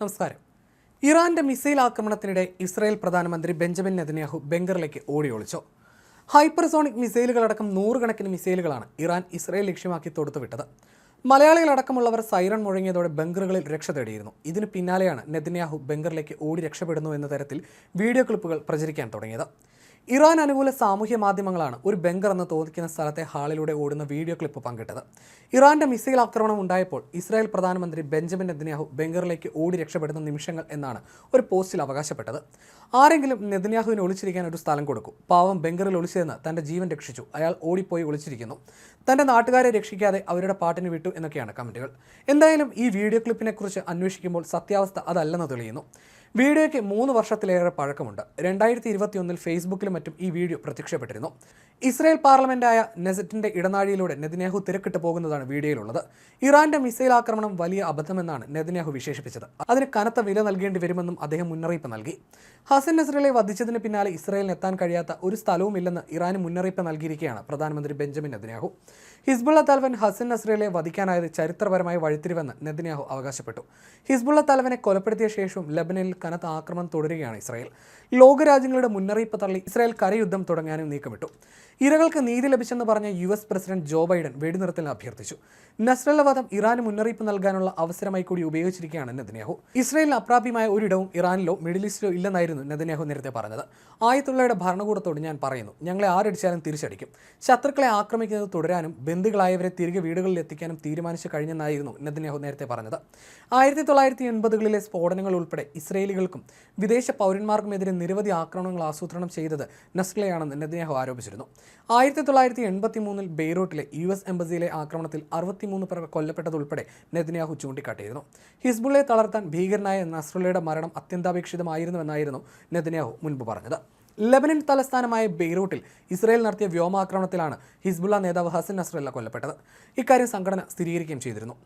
നമസ്കാരം. ഇറാന്റെ മിസൈൽ ആക്രമണത്തിനിടെ ഇസ്രായേൽ പ്രധാനമന്ത്രി ബെഞ്ചമിൻ നെതന്യാഹു ബംഗറിലേക്ക് ഓടിയൊളിച്ചു. ഹൈപ്പർസോണിക് മിസൈലുകളടക്കം നൂറുകണക്കിന് മിസൈലുകളാണ് ഇറാൻ ഇസ്രായേൽ ലക്ഷ്യമാക്കി തൊടുത്തുവിട്ടത്. മലയാളികളടക്കമുള്ളവർ സൈറൺ മുഴങ്ങിയതോടെ ബംഗറുകളിൽ രക്ഷ തേടിയിരുന്നു. ഇതിന് പിന്നാലെയാണ് നെതന്യാഹു ബംഗറിലേക്ക് ഓടി രക്ഷപ്പെടുന്നു എന്ന തരത്തിൽ വീഡിയോ ക്ലിപ്പുകൾ പ്രചരിക്കാൻ തുടങ്ങിയത്. ഇറാൻ അനുകൂല സാമൂഹ്യ മാധ്യമങ്ങളാണ് ഒരു ബംഗർ എന്ന് തോന്നിക്കുന്ന സ്ഥലത്തെ ഹാളിലൂടെ ഓടുന്ന വീഡിയോ ക്ലിപ്പ് പങ്കിട്ടത്. ഇറാന്റെ മിസൈൽ ആക്രമണം ഉണ്ടായപ്പോൾ ഇസ്രായേൽ പ്രധാനമന്ത്രി ബെഞ്ചമിൻ നെതന്യാഹു ബംഗറിലേക്ക് ഓടി രക്ഷപ്പെടുന്ന നിമിഷങ്ങൾ എന്നാണ് ഒരു പോസ്റ്റിൽ അവകാശപ്പെട്ടത്. ആരെങ്കിലും നെതന്യാഹുവിന് ഒളിച്ചിരിക്കാൻ ഒരു സ്ഥലം കൊടുക്കും. പാവം ബംഗറിൽ ഒളിച്ചിരുന്ന് തന്റെ ജീവൻ രക്ഷിച്ചു. അയാൾ ഓടിപ്പോയി ഒളിച്ചിരിക്കുന്നു. തന്റെ നാട്ടുകാരെ രക്ഷിക്കാതെ അവരുടെ പാട്ടിന് വിട്ടു എന്നൊക്കെയാണ് കമന്റുകൾ എന്തായാലും ഈ വീഡിയോ ക്ലിപ്പിനെക്കുറിച്ച് അന്വേഷിക്കുമ്പോൾ സത്യാവസ്ഥ അതല്ലെന്ന് തെളിയുന്നു. വീഡിയോയ്ക്ക് മൂന്ന് വർഷത്തിലേറെ പഴക്കമുണ്ട്. രണ്ടായിരത്തി ഇരുപത്തിയൊന്നിൽ ഫേസ്ബുക്കിലും മറ്റും ഈ വീഡിയോ പ്രത്യക്ഷപ്പെട്ടിരുന്നു. ഇസ്രായേൽ പാർലമെന്റായ നെസറ്റിന്റെ ഇടനാഴിയിലൂടെ നെതന്യാഹു തിരക്കിട്ട് പോകുന്നതാണ് വീഡിയോയിലുള്ളത്. ഇറാന്റെ മിസൈൽ ആക്രമണം വലിയ അബദ്ധമെന്നാണ് നെതന്യാഹു വിശേഷിപ്പിച്ചത്. അതിന് കനത്ത വില നൽകേണ്ടി വരുമെന്നും അദ്ദേഹം മുന്നറിയിപ്പ് നൽകി. ഹസൻ നസ്രലെ വധിച്ചതിന് പിന്നാലെ ഇസ്രായേലിന് എത്താൻ കഴിയാത്ത ഒരു സ്ഥലവുമില്ലെന്ന് ഇറാന് മുന്നറിയിപ്പ് നൽകിയിരിക്കുകയാണ് പ്രധാനമന്ത്രി ബെഞ്ചമിൻ നെതന്യാഹു. ഹിസ്ബുള്ള തലവൻ ഹസൻ നസ്രലെ വധിക്കാനായത് ചരിത്രപരമായ വഴിത്തിരിവെന്ന് നെതന്യാഹു അവകാശപ്പെട്ടു. ഹിസ്ബുള്ള തലവനെ കൊലപ്പെടുത്തിയ ശേഷവും ലബനനിൽ കനത്ത ആക്രമണം തുടരുകയാണ് ഇസ്രായേൽ. ലോകരാജ്യങ്ങളുടെ മുന്നറിയിപ്പ് തള്ളി ഇസ്രായേൽ കരയുദ്ധം തുടങ്ങാനും നീക്കമിട്ടു. ഇരകൾക്ക് നീതി ലഭിച്ചെന്ന് പറഞ്ഞ U S president Joe Biden വെടിനിർത്തലിന് അഭ്യർത്ഥിച്ചു. നസ്രല്ല വധം ഇറാന് മുന്നറിയിപ്പ് നൽകാനുള്ള അവസരമായി കൂടി ഉപയോഗിച്ചിരിക്കുകയാണ് നെതന്യാഹു. ഇസ്രയേലിന് അപ്രാപ്യമായ ഒരിടവും ഇറാനിലോ മിഡിൽ ഈസ്റ്റിലോ ഇല്ലെന്നായിരുന്നു നെതന്യാഹു നേരത്തെ പറഞ്ഞത്. ആയത്തുള്ളയുടെ ഭരണകൂടത്തോട് ഞാൻ പറയുന്നു ഞങ്ങളെ ആരടിച്ചാലും തിരിച്ചടിക്കും. ശത്രുക്കളെ ആക്രമിക്കുന്നത് തുടരാനും ബന്ധുക്കളായവരെ തിരികെ വീടുകളിൽ എത്തിക്കാനും തീരുമാനിച്ചു കഴിഞ്ഞെന്നായിരുന്നു നെതന്യാഹു നേരത്തെ പറഞ്ഞത്. ആയിരത്തി തൊള്ളായിരത്തി എൺപതുകളിലെ സ്ഫോടനങ്ങൾ ഉൾപ്പെടെ ഇസ്രയേലികൾക്കും വിദേശ പൗരന്മാർക്കുമെതിരെ നിരവധി ആക്രമണങ്ങൾ ആസൂത്രണം ചെയ്തത് നസ്ലയാണെന്ന് നെതന്യാഹു ആരോപിച്ചിരുന്നു. ആയിരത്തി തൊള്ളായിരത്തി എൺപത്തി മൂന്നിൽ ബെയ്റൂട്ടിലെ യു എസ് എംബസിയിലെ ആക്രമണത്തിൽ അറുപത്തിമൂന്ന് പേർ കൊല്ലപ്പെട്ടതുൾപ്പെടെ നെതന്യാഹു ചൂണ്ടിക്കാട്ടിയിരുന്നു. ഹിസ്ബുള്ളയെ തളർത്താൻ ഭീകരനായ നസ്രുള്ളയുടെ മരണം അത്യന്താപേക്ഷിതമായിരുന്നുവെന്നായിരുന്നു നെതന്യാഹു മുൻപ് പറഞ്ഞത്. ലബനൻ തലസ്ഥാനമായ ബെയ്റൂട്ടിൽ ഇസ്രായേൽ നടത്തിയ വ്യോമാക്രമണത്തിലാണ് ഹിസ്ബുള്ള നേതാവ് ഹസൻ നസ്രല്ല കൊല്ലപ്പെട്ടത്. ഇക്കാര്യം സംഘടന സ്ഥിരീകരിക്കുകയും ചെയ്തിരുന്നു.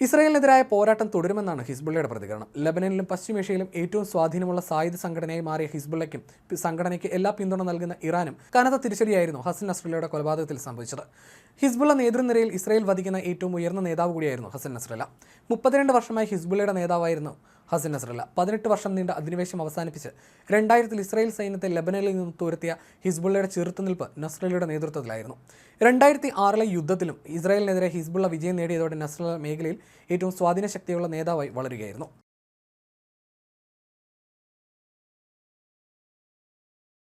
ഇസ്രായേലിനെതിരായ പോരാട്ടം തുടരുമെന്നാണ് ഹിസ്ബുള്ളയുടെ പ്രതികരണം. ലബനനിലും പശ്ചിമേഷ്യയിലും ഏറ്റവും സ്വാധീനമുള്ള സായുധ സംഘടനയായി മാറിയ ഹിസ്ബുള്ളയ്ക്കും സംഘടനയ്ക്ക് എല്ലാ പിന്തുണ നൽകുന്ന ഇറാനും കനത്ത തിരിച്ചടിയായിരുന്നു ഹസൻ നസ്രല്ലയുടെ കൊലപാതകത്തിൽ സംഭവിച്ചത്. ഹിസ്ബുള്ള നേതൃനിരയിൽ ഇസ്രായേൽ വധിക്കുന്ന ഏറ്റവും ഉയർന്ന നേതാവ് കൂടിയായിരുന്നു ഹസൻ നസ്രല്ല. മുപ്പത്തിരണ്ട് വർഷമായി ഹിസ്ബുള്ളയുടെ നേതാവായിരുന്നു ഹസൻ നസ്രല്ല പതിനെട്ട് വർഷം നീണ്ട അധിനിവേശം അവസാനിപ്പിച്ച് രണ്ടായിരത്തിൽ ഇസ്രായേൽ സൈന്യത്തെ ലബനനിൽ നിന്ന് തുരത്തിയ ഹിസ്ബുള്ളയുടെ ചെറുത്തുനിൽപ്പ് നസ്രലയുടെ നേതൃത്വത്തിലായിരുന്നു. രണ്ടായിരത്തി ആറിലെ യുദ്ധത്തിലും ഇസ്രായേലിനെതിരെ ഹിസ്ബുള്ള വിജയം നേടിയതോടെ നസ്രല മേഖലയിൽ ഏറ്റവും സ്വാധീന ശക്തിയുള്ള നേതാവായി വളരുകയായിരുന്നു.